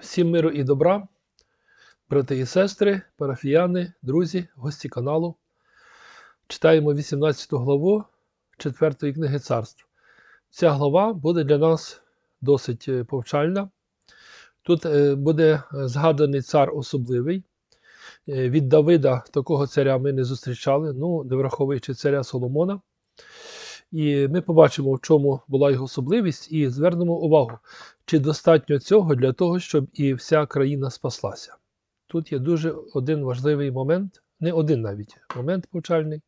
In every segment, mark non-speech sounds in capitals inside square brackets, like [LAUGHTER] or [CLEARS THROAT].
Всім миру і добра, брати і сестри, парафіяни, друзі, гості каналу. Читаємо 18 главу 4 книги царств. Ця глава буде для нас досить е, повчальна. Тут е, буде згаданий цар особливий. Е, Від Давида такого царя ми не зустрічали, ну, не враховуючи царя Соломона. І ми побачимо, в чому була його особливість, і звернемо увагу, чи достатньо цього для того, щоб і вся країна спаслася. Тут є дуже один важливий момент, не один навіть момент повчальний.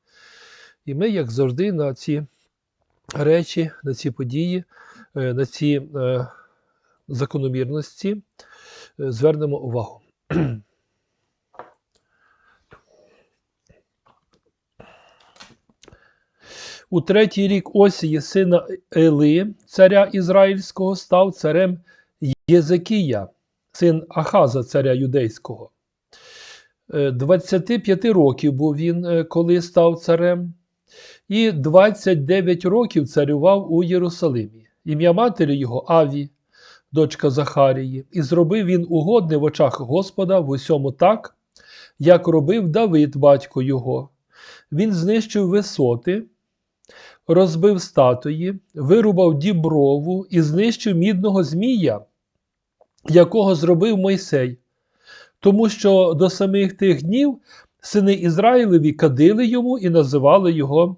І ми, як завжди, на ці речі, на ці події, е, на ці е, закономірності е, звернемо увагу. [CLEARS THROAT] У третій рік Осії, сина Ели, царя Ізраїльського, став царем Єзекія, син Ахаза, царя юдейського. Е, 25 років був він, е, коли став царем, і 29 років царював у Єрусалимі. Ім'я матері його Аві, дочка Захарії, і зробив він угодне в очах Господа в усьому так, як робив Давид, батько його. Він знищив висоти розбив статуї, вирубав діброву і знищив мідного змія, якого зробив Мойсей, тому що до самих тих днів сини Ізраїлеві кадили йому і називали його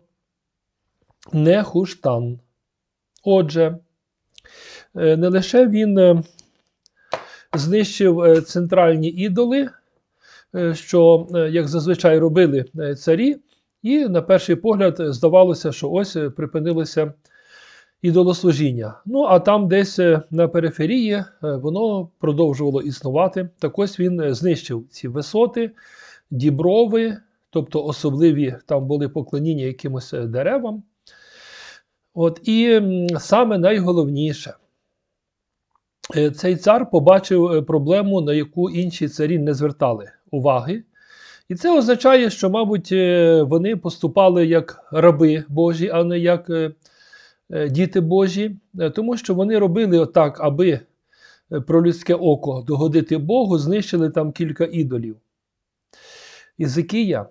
Нехуштан. Отже, е, не лише він е, знищив е, центральні ідоли, що, як зазвичай робили царі, і на перший погляд здавалося, що ось е, припинилося ідолослужіння. Ну а там десь е, на периферії е, воно продовжувало існувати. Так ось він е, знищив ці висоти, діброви, тобто особливі там були поклоніння якимось е, деревам. От, І саме найголовніше, е, цей цар побачив е, проблему, на яку інші царі не звертали уваги. І це означає, що, мабуть, е, вони поступали як раби Божі, а не як е, е, діти Божі, тому що вони робили отак, аби про людське око догодити Богу, знищили там кілька ідолів. Ізикія,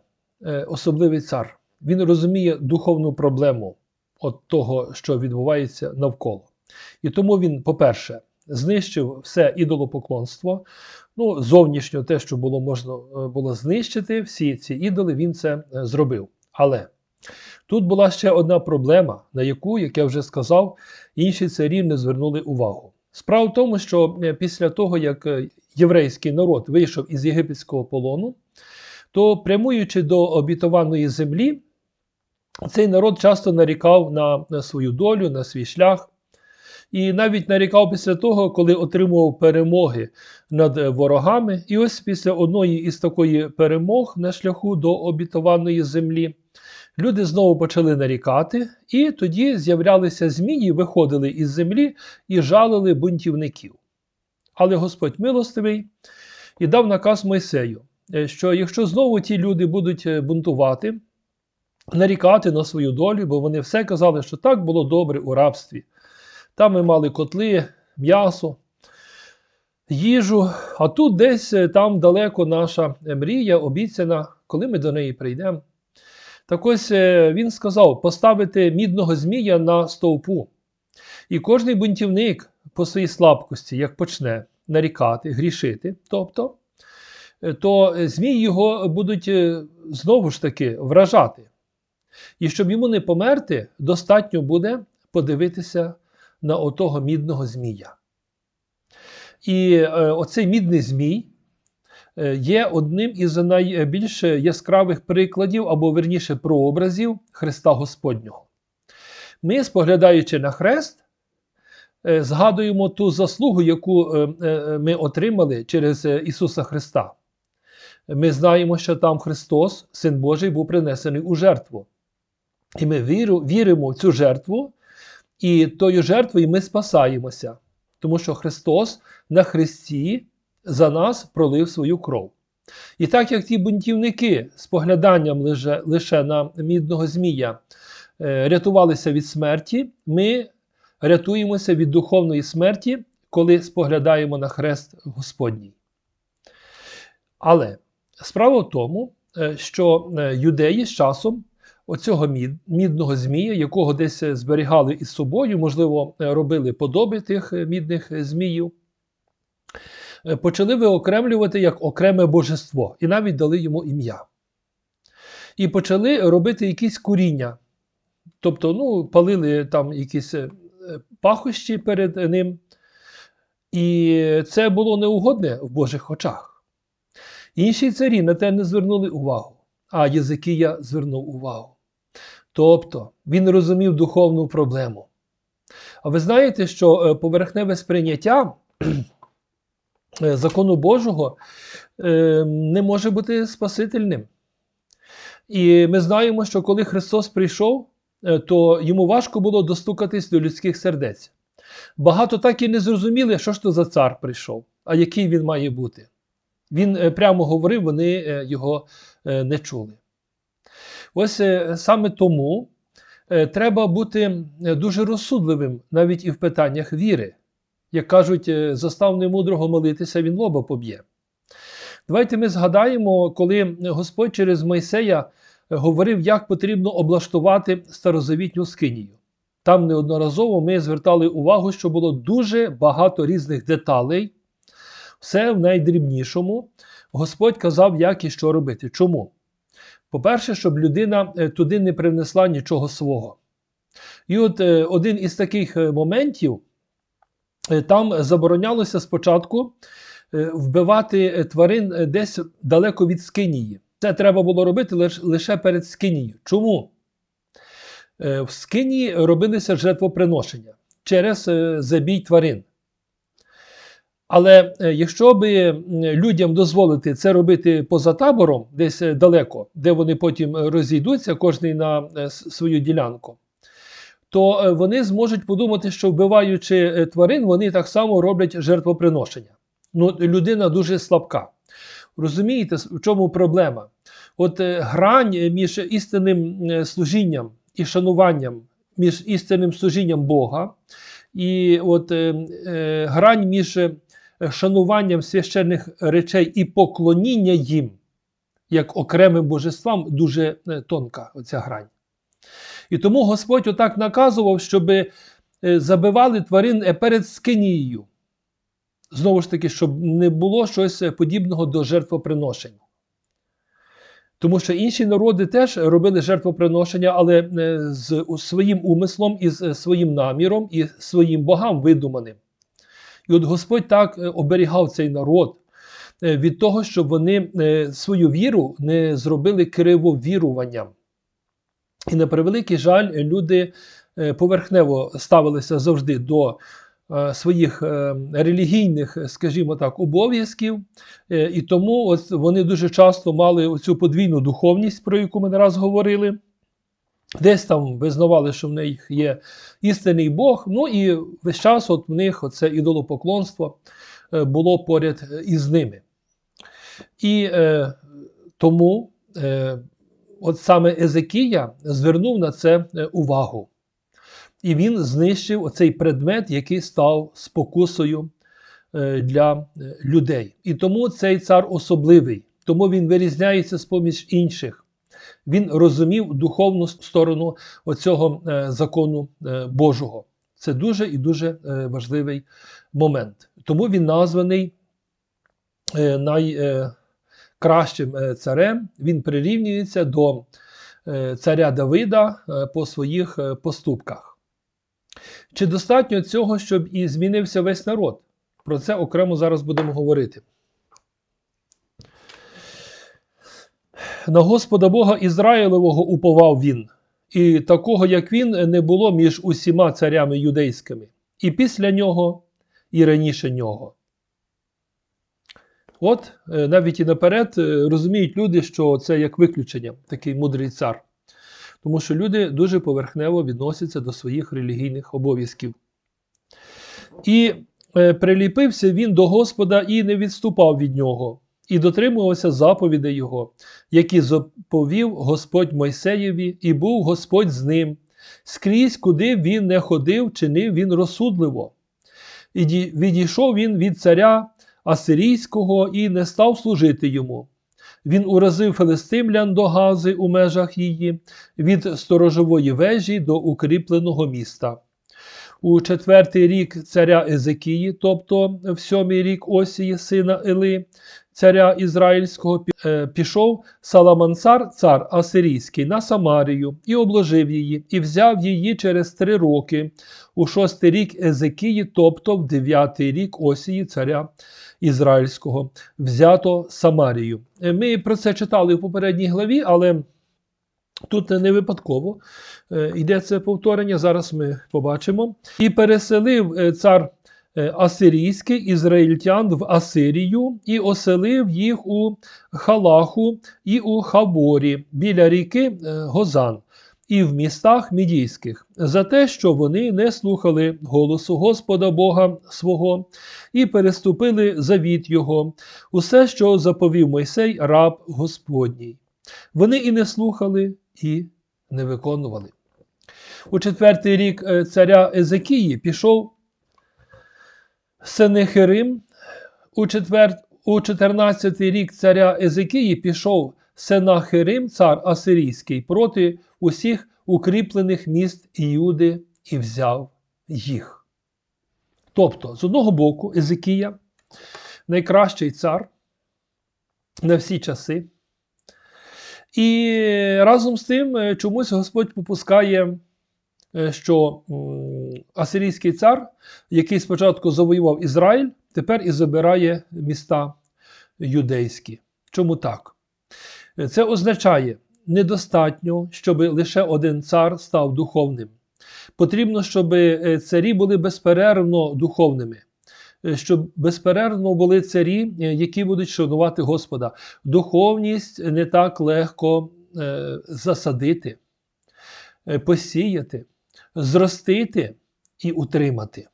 особливий цар, він розуміє духовну проблему от того, що відбувається навколо. І тому він, по-перше, знищив все ідолопоклонство, Ну, зовнішньо те, що було можна е, було знищити, всі ці ідоли, він це е, зробив. Але тут була ще одна проблема, на яку, як я вже сказав, інші царі не звернули увагу. Справа в тому, що е, після того, як єврейський народ вийшов із єгипетського полону, то прямуючи до обітованої землі, цей народ часто нарікав на, на свою долю, на свій шлях. І навіть нарікав після того, коли отримував перемоги над е, ворогами. І ось після одної із такої перемог на шляху до обітованої землі люди знову почали нарікати, і тоді з'являлися змії, виходили із землі і жалили бунтівників. Але Господь милостивий і дав наказ Мойсею, е, що якщо знову ті люди будуть е, бунтувати, нарікати на свою долю, бо вони все казали, що так було добре у рабстві. Там ми мали котли, м'ясо, їжу. А тут десь е, там далеко наша мрія обіцяна, коли ми до неї прийдемо. Так ось е, він сказав поставити мідного змія на стовпу. І кожний бунтівник по своїй слабкості, як почне нарікати, грішити, тобто, е, то змії його будуть е, знову ж таки вражати. І щоб йому не померти, достатньо буде подивитися на отого мідного змія. І е, оцей мідний змій е, є одним із найбільш яскравих прикладів, або верніше прообразів Христа Господнього. Ми, споглядаючи на хрест, е, згадуємо ту заслугу, яку е, ми отримали через Ісуса Христа. Ми знаємо, що там Христос, Син Божий, був принесений у жертву. І ми віримо в цю жертву, і тою жертвою ми спасаємося, тому що Христос на Христі за нас пролив свою кров. І так як ті бунтівники з погляданням лише, лише на мідного змія е, рятувалися від смерті, ми рятуємося від духовної смерті, коли споглядаємо на хрест Господній. Але справа в тому, е, що е, юдеї з часом оцього мід, мідного змія, якого десь зберігали із собою, можливо, е, робили подоби тих е, мідних зміїв, е, почали виокремлювати як окреме божество і навіть дали йому ім'я. І почали робити якісь куріння. Тобто, ну, палили там якісь е, пахощі перед ним. І це було неугодне в Божих очах. Інші царі на те не звернули увагу, а Єзикія звернув увагу. Тобто він розумів духовну проблему. А ви знаєте, що е, поверхневе сприйняття е, закону Божого е, не може бути спасительним. І ми знаємо, що коли Христос прийшов, то йому важко було достукатись до людських сердець. Багато так і не зрозуміли, що ж то за цар прийшов, а який він має бути. Він прямо говорив, вони його не чули. Ось е, саме тому е, треба бути е, дуже розсудливим навіть і в питаннях віри. Як кажуть, застав немудрого молитися, він лоба поб'є. Давайте ми згадаємо, коли Господь через Мойсея говорив, як потрібно облаштувати старозавітню скинію. Там неодноразово ми звертали увагу, що було дуже багато різних деталей, все в найдрібнішому. Господь казав, як і що робити. Чому? По-перше, щоб людина е, туди не привнесла нічого свого. І от е, один із таких е, моментів, там заборонялося спочатку вбивати тварин десь далеко від скинії. Це треба було робити лише перед скинією. Чому? В скині робилися жертвоприношення через забій тварин. Але е, якщо би людям дозволити це робити поза табором, десь е, далеко, де вони потім е, розійдуться, кожний на свою ділянку, то вони зможуть подумати, що вбиваючи тварин, вони так само роблять жертвоприношення. Ну, людина дуже слабка. Розумієте, в чому проблема? От грань між істинним служінням і шануванням, між істинним служінням Бога, і от е, е, грань між шануванням священних речей і поклоніння їм, як окремим божествам, дуже е, тонка оця грань. І тому Господь отак наказував, щоб забивали тварин е, перед скинією. Знову ж таки, щоб не було щось е, подібного до жертвоприношень. Тому що інші народи теж робили жертвоприношення, але е, з своїм умислом і з е, своїм наміром, і своїм богам видуманим. І от Господь так е, оберігав цей народ е, від того, щоб вони е, свою віру не зробили кривовіруванням. І на превеликий жаль, люди поверхнево ставилися завжди до своїх релігійних, скажімо так, обов'язків, і тому ось вони дуже часто мали цю подвійну духовність, про яку ми не раз говорили. Десь там визнавали, що в них є істинний Бог. Ну і весь час от в них це ідолопоклонство е, було поряд е, із ними. І е, тому е, от саме Езекія звернув на це е, увагу. І він знищив оцей предмет, який став спокусою для людей. І тому цей цар особливий, тому він вирізняється з поміж інших. Він розумів духовну сторону оцього е, закону е, Божого. Це дуже і дуже е, важливий момент. Тому він названий найкращим царем. Він прирівнюється до царя Давида по своїх поступках. Чи достатньо цього, щоб і змінився весь народ? Про це окремо зараз будемо говорити. На Господа Бога Ізраїлевого уповав він, і такого, як він, не було між усіма царями юдейськими, і після нього, і раніше нього. От е, навіть і наперед е, розуміють люди, що це як виключення, такий мудрий цар. Тому що люди дуже поверхнево відносяться до своїх релігійних обов'язків. І е, приліпився він до Господа і не відступав від нього, і дотримувався заповідей Його, які заповів Господь Мойсеєві, і був Господь з ним. Скрізь, куди він не ходив, чинив він розсудливо. І відійшов він від царя Асирійського і не став служити йому. Він уразив филистимлян до Гази у межах її, від сторожової вежі до укріпленого міста. У четвертий рік царя Езекії, тобто в сьомий рік Осії, сина Ели, царя Ізраїльського, е, пішов Саламансар, цар Асирійський, на Самарію і обложив її, і взяв її через три роки, у шостий рік Езекії, тобто в дев'ятий рік Осії, царя Ізраїльського, взято Самарію. Е, Ми про це читали в попередній главі, але тут не випадково е, йде це повторення. Зараз ми побачимо. І переселив цар е, Асирійський ізраїльтян в Асирію і оселив їх у Халаху і у Хаборі біля ріки е, Гозан. І в містах мідійських за те, що вони не слухали голосу Господа Бога свого і переступили завіт Його, усе, що заповів Мойсей, раб Господній. Вони і не слухали, і не виконували. У четвертий рік е, царя Езекії пішов Сенехерим, у, четвер... у 14 рік царя Езекії пішов Сенахерим, цар Асирійський, проти усіх укріплених міст Іуди і взяв їх. Тобто, з одного боку, Езекія найкращий цар на всі часи. І разом з тим чомусь Господь попускає, що асирійський цар, який спочатку завоював Ізраїль, тепер і забирає міста юдейські. Чому так? Е, Це означає, недостатньо, щоб лише один цар став духовним. Потрібно, щоб е, царі були безперервно духовними. е, Щоб безперервно були царі, е, які будуть шанувати Господа. Духовність не так легко е, засадити, е, посіяти, зростити і утримати.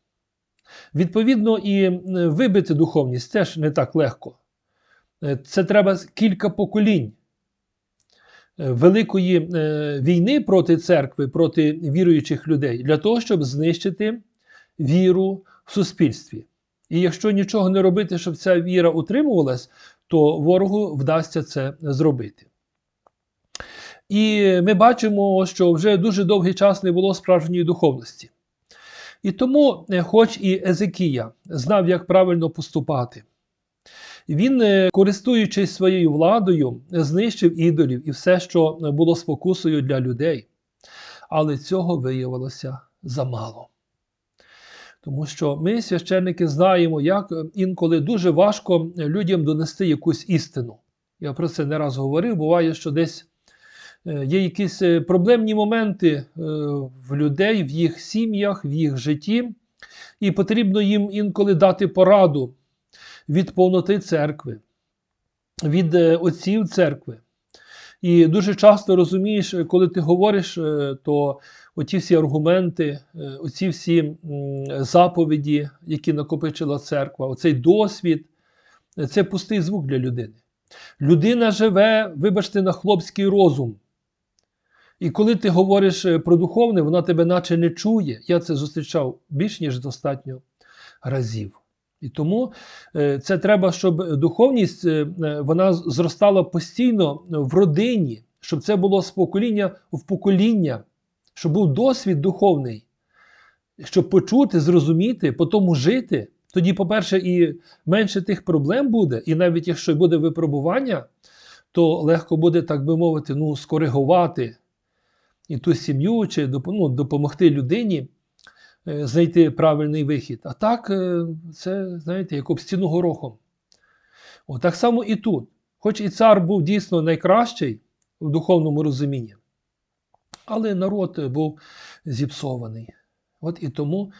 Відповідно, і е, вибити духовність теж не так легко. Е, Це треба кілька поколінь е, великої війни проти церкви, проти віруючих людей, для того, щоб знищити віру в суспільстві. І якщо нічого не робити, щоб ця віра утримувалась, то ворогу вдасться це зробити. І ми бачимо, що вже дуже довгий час не було справжньої духовності. І тому, е, хоч і Езекія знав, як правильно поступати, він, е, користуючись своєю владою, знищив ідолів і все, що було спокусою для людей. Але цього виявилося замало. Тому що ми, священники, знаємо, як е, інколи дуже важко людям донести якусь істину. Я про це не раз говорив. Буває, що десь є якісь е, проблемні моменти е, в людей, в їх сім'ях, в їх житті, і потрібно їм інколи дати пораду від повноти церкви, від е, отців церкви. І дуже часто розумієш, е, коли ти говориш, е, то оті всі аргументи, е, оці всі заповіді, які накопичила церква, оцей досвід, е, це пустий звук для людини. Людина живе, вибачте, на хлопський розум. І коли ти говориш е, про духовне, вона тебе наче не чує. Я це зустрічав більш ніж достатньо разів. І тому е, це треба, щоб духовність е, вона зростала постійно в родині, щоб це було з покоління в покоління, щоб був досвід духовний, щоб почути, зрозуміти, по тому жити. Тоді, по-перше, і менше тих проблем буде, і навіть якщо буде випробування, то легко буде, так би мовити, ну, скоригувати і ту сім'ю, чи ну, допомогти людині е, знайти правильний вихід. А так, е, це, знаєте, як об стіну горохом. О, так само і тут. Хоч і цар був дійсно найкращий в духовному розумінні, але народ був зіпсований. От і тому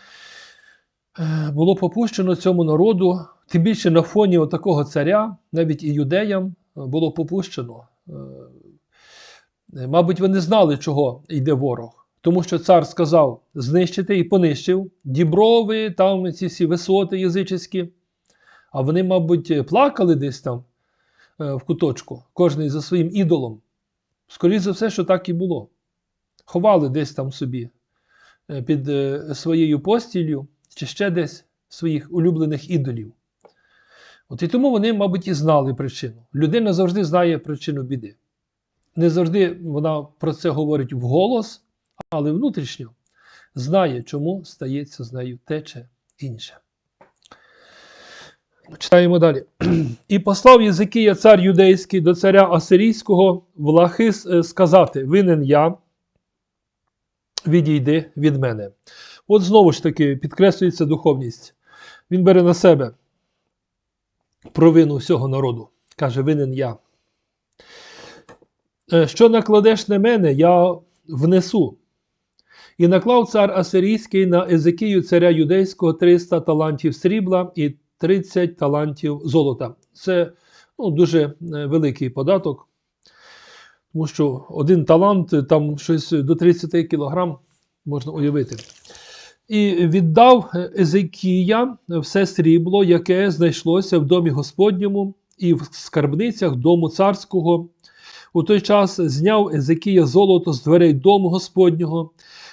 е, було попущено цьому народу, тим більше на фоні такого царя, навіть і юдеям було попущено. Е, Мабуть, вони знали, чого йде ворог. Тому що цар сказав знищити і понищив діброви, там ці всі висоти язичські. А вони, мабуть, плакали десь там е, в куточку, кожний за своїм ідолом. Скоріше за все, що так і було. Ховали десь там собі е, під своєю постіллю чи ще десь своїх улюблених ідолів. От і тому вони, мабуть, і знали причину. Людина завжди знає причину біди. Не завжди вона про це говорить вголос, але внутрішньо знає, чому стається з нею те чи інше. Читаємо далі. І послав Єзикія цар юдейський до царя Асирійського в Лахис е, сказати: Винен я, відійди від мене. От знову ж таки підкреслюється духовність. Він бере на себе провину всього народу. Каже, винен я. «Е, Що накладеш на мене, я внесу. І наклав цар Асирійський на Езекію царя юдейського 300 талантів срібла і 30 талантів золота. Це ну, дуже е, великий податок, тому що один талант, е, там щось до 30 кілограм, можна уявити. І віддав Езекія все срібло, яке знайшлося в домі Господньому і в скарбницях дому царського. У той час зняв Езекія золото з дверей дому Господнього,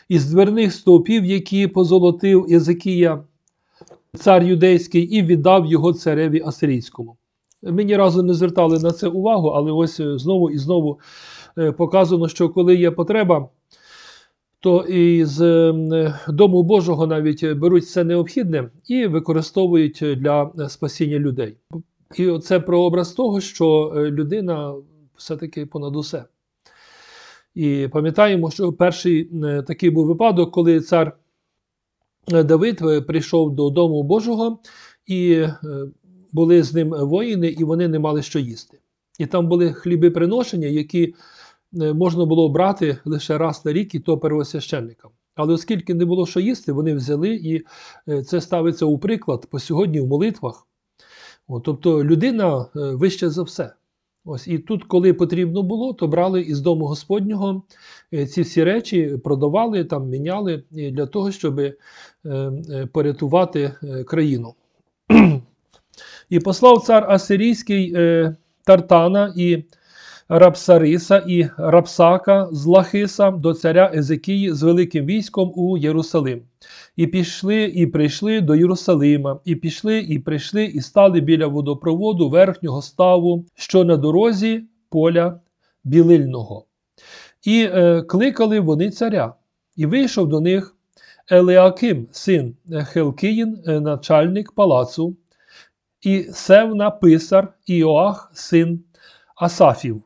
і з дверних стовпів, які позолотив Езекія, цар юдейський, і віддав його цареві Асирійському. Ми ні разу не звертали на це увагу, але ось е, знову і знову е, показано, що коли є потреба, то із е, Дому Божого навіть беруть все необхідне і використовують для спасіння людей. І це прообраз того, що людина все-таки понад усе. І пам'ятаємо, що перший е, такий був випадок, коли цар е, Давид е, прийшов до Дому Божого, і були з ним воїни, і вони не мали що їсти. І там були хліби приношення, які можна було брати лише раз на рік, і то первосвященникам. Але оскільки не було що їсти, вони взяли, і це ставиться у приклад по сьогодні в молитвах. От, тобто людина вище за все. Ось і тут, коли потрібно було, то брали із дому Господнього е, ці всі речі, продавали, там міняли для того, щоб е, е, порятувати країну. [CLEARS THROAT] І послав цар Асирійський Тартана і Рапсариса і Рапсака з Лахиса до царя Езекії з великим військом у Єрусалим. І пішли, і прийшли до Єрусалима, і пішли, і прийшли, і стали біля водопроводу верхнього ставу, що на дорозі поля білильного. І е, кликали вони царя. І вийшов до них Елеаким, син Хелкиїн, е, начальник палацу, і Севна писар Іоах, син Асафів.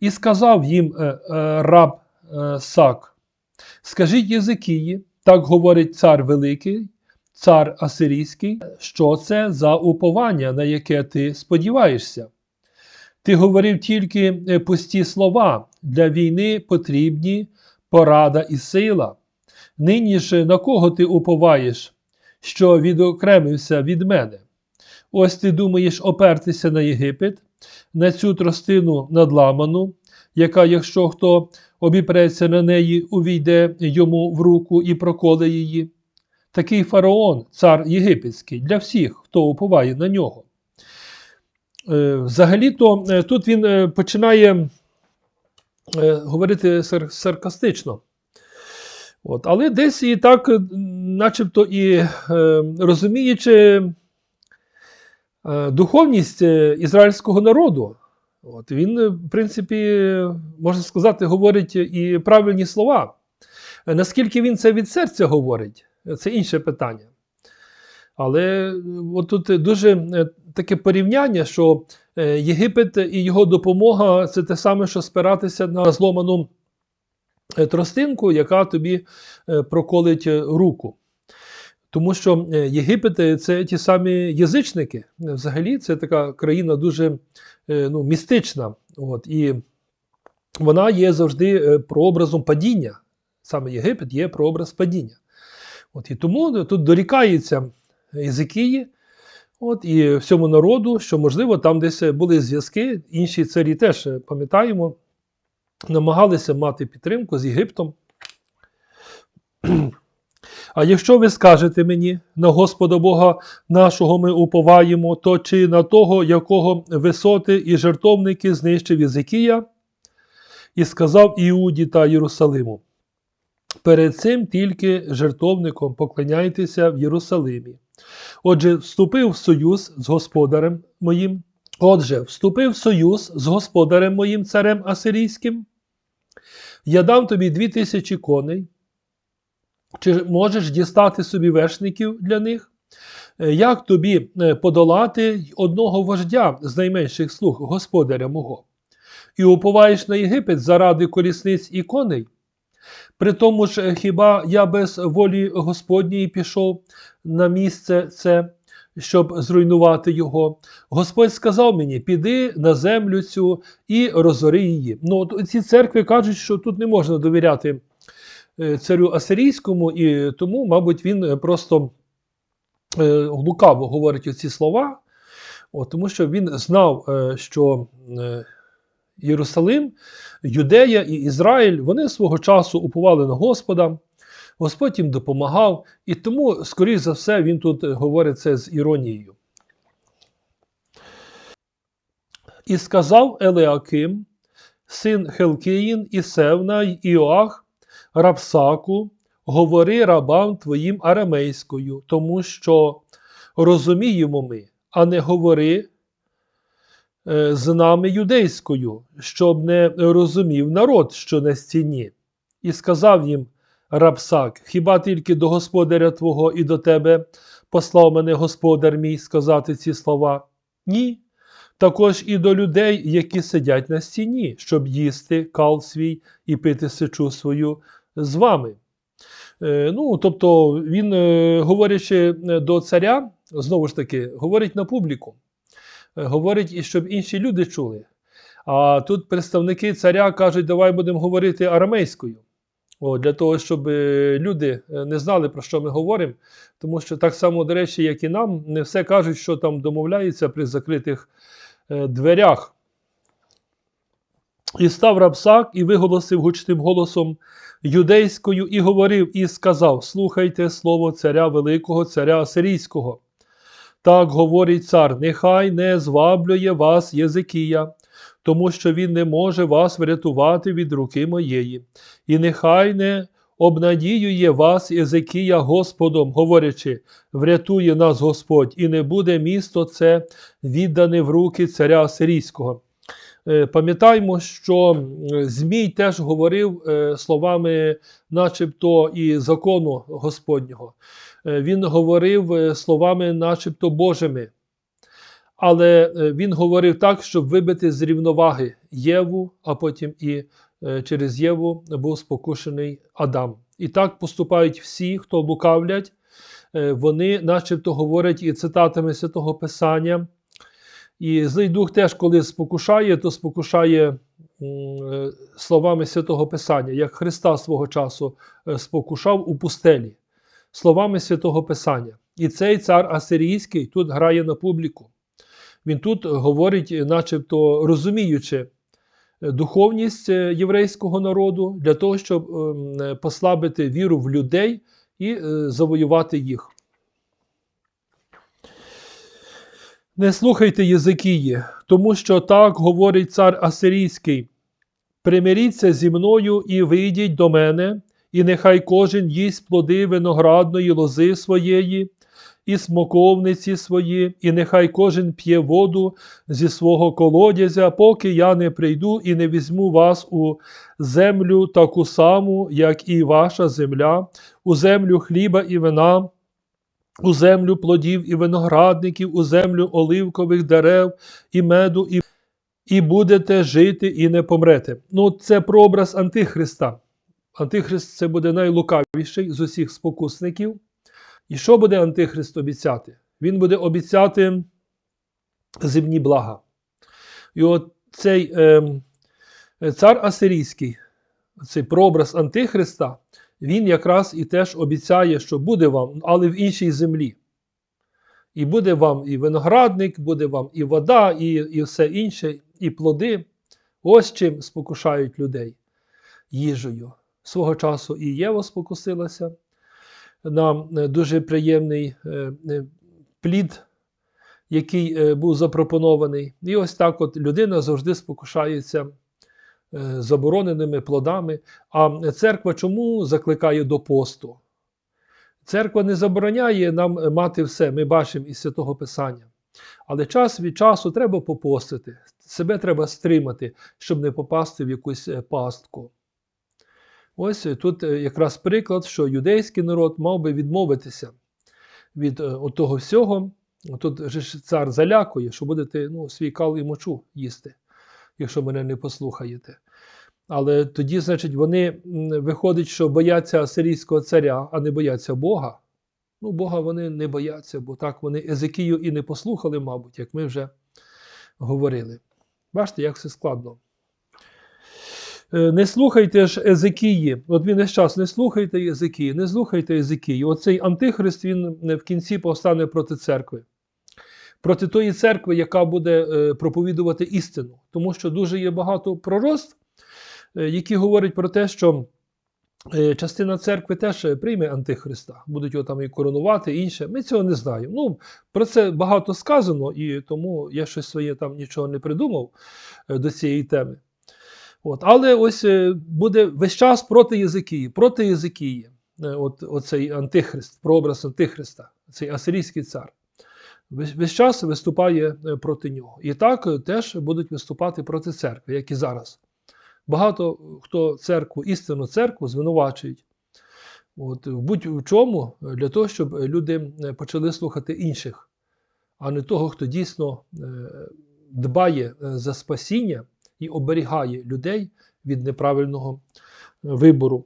І сказав їм е, е, раб е, Сак: Скажіть Єзикії, так говорить цар Великий, цар Асирійський, що це за уповання, на яке ти сподіваєшся? Ти говорив тільки пусті слова, для війни потрібні порада і сила. Нині ж на кого ти уповаєш, що відокремився від мене? Ось ти думаєш опертися на Єгипет, на цю тростину надламану, яка, якщо хто обіпреться на неї, увійде йому в руку і проколе її. Такий фараон, цар єгипетський, для всіх, хто уповає на нього. Е, Взагалі-то е, тут він е, починає говорити сар- саркастично. От, але десь і так, начебто, і розуміючи духовність е, ізраїльського народу, от, він, е, в принципі, можна сказати, говорить і правильні слова. Е, Наскільки він це від серця говорить, е, це інше питання. Але е, от тут дуже е, таке порівняння, що е, Єгипет і його допомога це те саме, що спиратися на зломану е, тростинку, яка тобі е, проколить е, руку. Тому що е, Єгипет е, це ті самі язичники. Е, Взагалі, це така країна дуже ну, містична. От, і вона є завжди прообразом падіння. Саме Єгипет є прообраз падіння. От, і тому тут дорікається Єзикії, от, і всьому народу, що, можливо, там десь були зв'язки. Інші царі теж пам'ятаємо, намагалися мати підтримку з Єгиптом. А якщо ви скажете мені, на Господа Бога нашого ми уповаємо, то чи на того, якого висоти і жертовники знищив Єзикія, і сказав Іуді та Єрусалиму. Перед цим тільки жертовником поклоняйтеся в Єрусалимі. Отже, вступив в союз з господарем моїм. Отже, вступив в союз з господарем моїм царем Асирійським. Я дам тобі дві тисячі коней. Чи можеш дістати собі вершників для них? Е, Як тобі е, подолати одного вождя з найменших слуг господаря мого? І уповаєш на Єгипет заради колісниць і коней? При тому ж, е, хіба я без волі Господньої пішов на місце це, щоб зруйнувати його? Господь сказав мені: піди на землю цю і розори її. Ну, ці церкви кажуть, що тут не можна довіряти царю Асирійському, і тому, мабуть, він е, просто е, лукаво говорить оці слова, от, тому що він знав, е, що е, Єрусалим, Юдея і Ізраїль вони свого часу уповали на Господа. Господь їм допомагав, і тому, скоріш за все, він тут говорить це з іронією. І сказав Елеаким, син Хелкиїн, і Севна, й Іоах, Рапсаку, говори рабам твоїм арамейською, тому що розуміємо ми, а не говори е, з нами юдейською, щоб не розумів народ, що на стіні. І сказав їм Рапсак, хіба тільки до господаря твого і до тебе послав мене господар мій сказати ці слова? Ні. Також і до людей, які сидять на стіні, щоб їсти кал свій і пити сечу свою з вами. Е, ну, тобто, він, е, говорячи до царя, знову ж таки, говорить на публіку, Е, говорить і щоб інші люди чули. А тут представники царя кажуть, давай будемо говорити арамейською. О, для того, щоб е, люди е, не знали, про що ми говоримо. Тому що так само, до речі, як і нам, не все кажуть, що там домовляються при закритих е, дверях. І став Рабсак і виголосив гучним голосом юдейською, і говорив, і сказав: Слухайте слово царя Великого, царя Асирійського. Так говорить цар, нехай не зваблює вас Єзикія, тому що він не може вас врятувати від руки моєї, і нехай не обнадіює вас Єзикія Господом, говорячи, врятує нас Господь, і не буде місто це віддане в руки царя Сирійського. Е, Пам'ятаємо, що Змій теж говорив е, словами, начебто, і закону Господнього. Е, Він говорив словами, начебто Божими. Але він говорив так, щоб вибити з рівноваги Єву, а потім і через Єву був спокушений Адам. І так поступають всі, хто лукавлять, вони начебто говорять і цитатами Святого Писання. І злий дух теж, коли спокушає, то спокушає е, словами Святого Писання, як Христа свого часу е, спокушав у пустелі, словами Святого Писання. І цей цар Асирійський тут грає на публіку. Він тут говорить, е, начебто розуміючи духовність єврейського народу, для того, щоб ем, послабити віру в людей і завоювати їх. Не слухайте Єзикії, тому що так говорить цар Асирійський. Примиріться зі мною і вийдіть до мене, і нехай кожен їсть плоди виноградної лози своєї, і смоковниці свої, і нехай кожен п'є воду зі свого колодязя, поки я не прийду і не візьму вас у землю таку саму, як і ваша земля, у землю хліба і вина, у землю плодів і виноградників, у землю оливкових дерев і меду, і, і будете жити і не помрете. Ну, це прообраз Антихриста. Антихрист це буде найлукавіший з усіх спокусників. І що буде Антихрист обіцяти? Він буде обіцяти земні блага. І от цей е, цар Асирійський, цей прообраз Антихриста, він якраз і теж обіцяє, що буде вам, але в іншій землі. І буде вам і виноградник, буде вам і вода, і, і все інше, і плоди. Ось чим спокушають людей їжею. Свого часу і Єва спокусилася на е, дуже приємний е, е, плід, який був запропонований. І ось так от людина завжди спокушається забороненими плодами. А церква чому закликає до посту? Церква не забороняє нам е, мати все, ми бачимо із святого Писання. Але час від часу треба попостити, себе треба стримати, щоб не попасти в якусь е, пастку. Ось е, тут е, якраз приклад, що юдейський народ мав би відмовитися від е, того всього. Тут же цар залякує, що будете ну, свій кал і мочу їсти, якщо мене не послухаєте. Але тоді, значить, вони виходить, що бояться асирійського царя, а не бояться Бога. Ну, Бога вони не бояться, бо так вони Езекію і не послухали, мабуть, як ми вже говорили. Бачите, як все складно. Е, Не слухайте ж Езекії. От він весь час не слухайте Езекії, не слухайте Езекії. Оцей антихрист він е, в кінці повстане проти церкви. Проти тої церкви, яка буде е, проповідувати істину. Тому що дуже є багато пророцтв, які говорять про те, що е, частина церкви теж е, прийме антихриста, будуть його там і коронувати, і інше. Ми цього не знаємо. Ну, про це багато сказано, і тому я щось своє там нічого не придумав е, до цієї теми. От. Але ось е, буде весь час проти Єзикії, проти Єзикії, е, от, оцей антихрист, прообраз антихриста, цей асирійський цар. Весь, час виступає е, проти нього. І так е, теж будуть виступати проти церкви, як і зараз. Багато хто церкву, істинну церкву звинувачують. От, в будь-в чому е, для того, щоб люди е, почали слухати інших, а не того, хто дійсно е, дбає е, за спасіння і оберігає людей від неправильного вибору.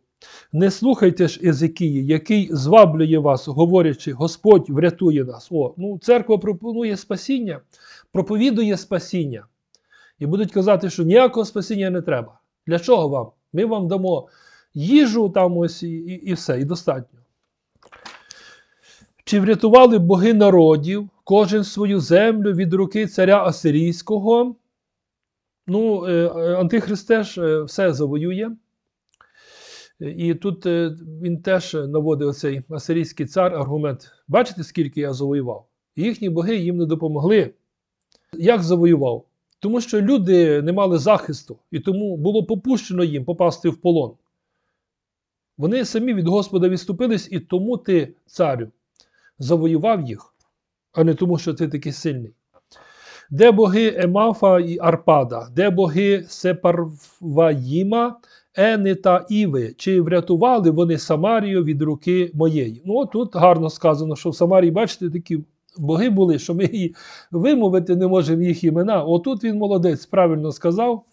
Не слухайте ж Езекії, який зваблює вас, говорячи, Господь врятує нас. О, ну церква пропонує спасіння, проповідує спасіння. І будуть казати, що ніякого спасіння не треба. Для чого вам? Ми вам дамо їжу там ось і, і, і все, і достатньо. Чи врятували боги народів, кожен свою землю від руки царя Асирійського? Ну, е, Антихрист теж е, все завоює. І тут е, він теж наводить оцей асирійський цар аргумент. Бачите, скільки я завоював? Їхні боги їм не допомогли. Як завоював? Тому що люди не мали захисту, і тому було попущено їм попасти в полон. Вони самі від Господа відступились, і тому ти, царю, завоював їх, а не тому, що ти такий сильний. Де боги Емафа і Арпада, де боги Сепарваїма, Ени та Іви, чи врятували вони Самарію від руки моєї? Ну, тут гарно сказано, що в Самарії, бачите, такі боги були, що ми і вимовити не можемо їх імена. Отут він молодець, правильно сказав.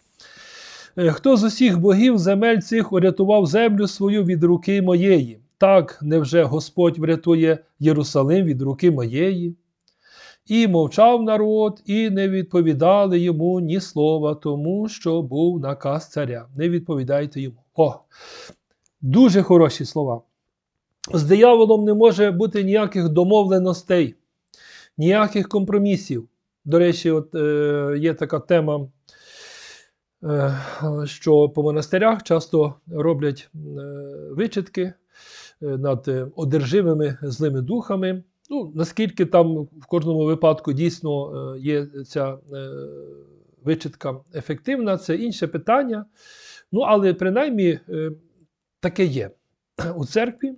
Е, Хто з усіх богів земель цих урятував землю свою від руки моєї? Так невже Господь врятує Єрусалим від руки моєї? І мовчав народ, і не відповідали йому ні слова, тому що був наказ царя. Не відповідайте йому. О, дуже хороші слова. З дияволом не може бути ніяких домовленостей, ніяких компромісів. До речі, от е, є така тема, е, що по монастирях часто роблять е, вичитки е, над одержимими злими духами. Ну, наскільки там в кожному випадку дійсно е, є ця е, вичитка ефективна, це інше питання. Ну, але принаймні таке є. У церкві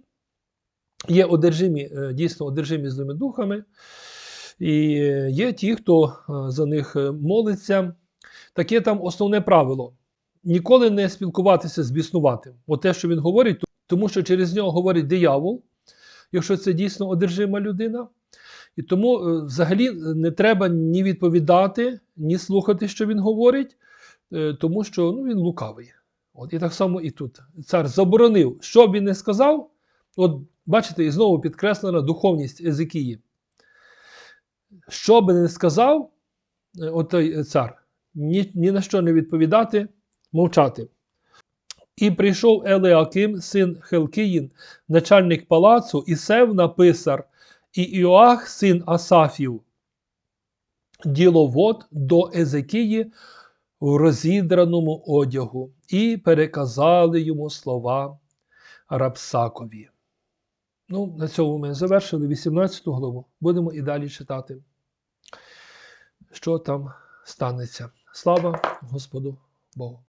є одержимі, дійсно одержимі злими духами, і е, є ті, хто е, за них е, молиться. Таке там основне правило: ніколи не спілкуватися з біснуватим. От те, що він говорить, тому що через нього говорить диявол якщо це дійсно одержима людина. І тому взагалі не треба ні відповідати, ні слухати, що він говорить, тому що ну, він лукавий. От, і так само і тут. Цар заборонив, що б він не сказав. От бачите, і знову підкреслена духовність Езекії. Що би не сказав, е, от той цар, ні, ні на що не відповідати, мовчати. І прийшов Елеаким, син Хелкиїн, начальник палацу, і Севна писар, і Іоах, син Асафів, діловод до Езекії в розідраному одягу, і переказали йому слова Рапсакові. Ну, на цьому ми завершили 18 главу. Будемо і далі читати, що там станеться. Слава Господу Богу!